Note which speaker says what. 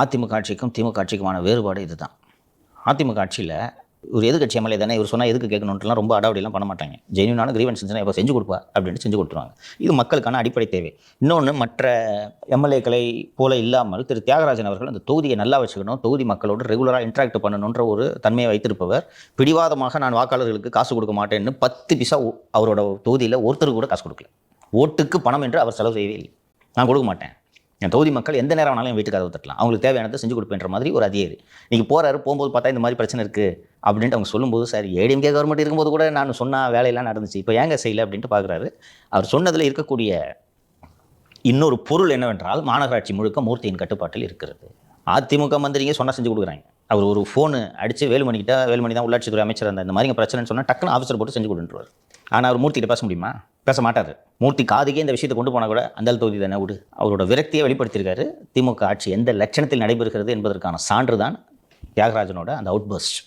Speaker 1: அதிமுக ஆட்சிக்கும் திமுக ஆட்சிக்குமான வேறுபாடு இதுதான். அதிமுக ஆட்சியில் ஒரு எதிர்கட்சி எம்எல்ஏ தானே இவர் சொன்னால் எதுக்கு கேட்கணுன்ட்டுலாம் ரொம்ப அடாவடிலாம் பண்ண மாட்டாங்க. ஜெனியூனான கிரீவன்ஸ் இருந்துச்சுன்னா இப்போ செஞ்சு கொடுப்பா அப்படின்னு செஞ்சு கொடுத்துருவாங்க. இது மக்களுக்கான அடிப்படை தேவை. இன்னொன்று மற்ற எம்எல்ஏக்களை போல இல்லாமல் திரு தியாகராஜன் அவர்கள் அந்த தொகுதியை நல்லா வச்சுக்கணும் தொகுதி மக்களோடு ரெகுலராக இன்ட்ராக்ட் பண்ணணுன்ற ஒரு தன்மையை வைத்திருப்பவர். பிடிவாதமாக நான் வாக்காளர்களுக்கு காசு கொடுக்க மாட்டேன்னு பத்து பிசா அவரோட தொகுதியில் ஒருத்தருக்கு கூட காசு கொடுக்கல. ஓட்டுக்கு பணம் என்று அவர் செலவு செய்யவே இல்லை. நான் கொடுக்க மாட்டேன். என் தொகுதி மக்கள் எந்த நேரம் வேணாலும் வீட்டுக்கு கதவு தட்டலாம். அவங்களுக்கு தேவையானதை செஞ்சு கொடுப்பேன்ற மாதிரி ஒரு அதிகாரி. நீங்கள் போறாரு போகும்போது பார்த்தா இந்த மாதிரி பிரச்சனை இருக்குது அப்படின்ட்டு அவங்க சொல்லும்போது சார் ஏடிஎம்கே கவர்மெண்ட் இருக்கும்போது கூட நான் சொன்னால் வேலையெல்லாம் நடந்துச்சு. இப்போ ஏங்க செய்யலை? அப்படின்ட்டு பார்க்குறாரு அவர் சொன்னதில் இருக்கக்கூடிய இன்னொரு பொருள் என்னவென்றால் மாநகராட்சி முழுக்க மூர்த்தியின் கட்டுப்பாட்டில் இருக்கிறது. அதிமுக மந்திரிங்க சொன்னால் செஞ்சு கொடுக்குறாங்க. அவர் ஒரு ஃபோனு அடித்து வேலுமணிக்கிட்ட வேலுமணி தான் உள்ளாட்சித்துறை அமைச்சர் அந்த இந்த மாதிரி பிரச்சனைன்னு சொன்னால் டக்குன்னு ஆஃபீஸர் போட்டு செஞ்சு கொடுத்துருவார். ஆனால் அவர் மூர்த்திகிட்ட பேச முடியுமா? பேச மாட்டார் மூர்த்தி காதுக்கே இந்த விஷயத்தை கொண்டு போனால் கூட அந்த தொகுதி தானே விடு. அவரோட விரக்தியை வெளிப்படுத்தியிருக்காரு. திமுக ஆட்சி எந்த லட்சணத்தில் நடைபெறுகிறது என்பதற்கான சான்று தான் தியாகராஜனோட அந்த அவுட் பர்ஸ்ட்